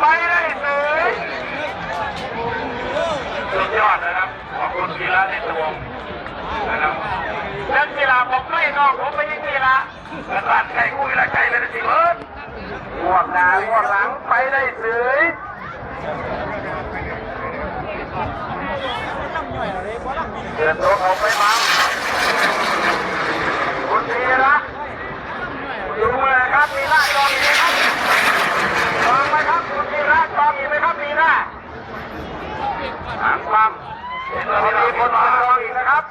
ไปได้เลยสุดยอดนะครับ ขอบคุณกีฬาในตัวนะครับนักกีฬาผมไม่นอกผมไม่ใช่กีฬาแต่บ้านไก่กุ้ยละไก่เลยสิเอิร์ดหัวหน้าหัวหลังไปได้เลยเดินรถออกไปบ้าคุณธีระดูเลยครับมีไล่างความมีคนมาลออีกนะครับ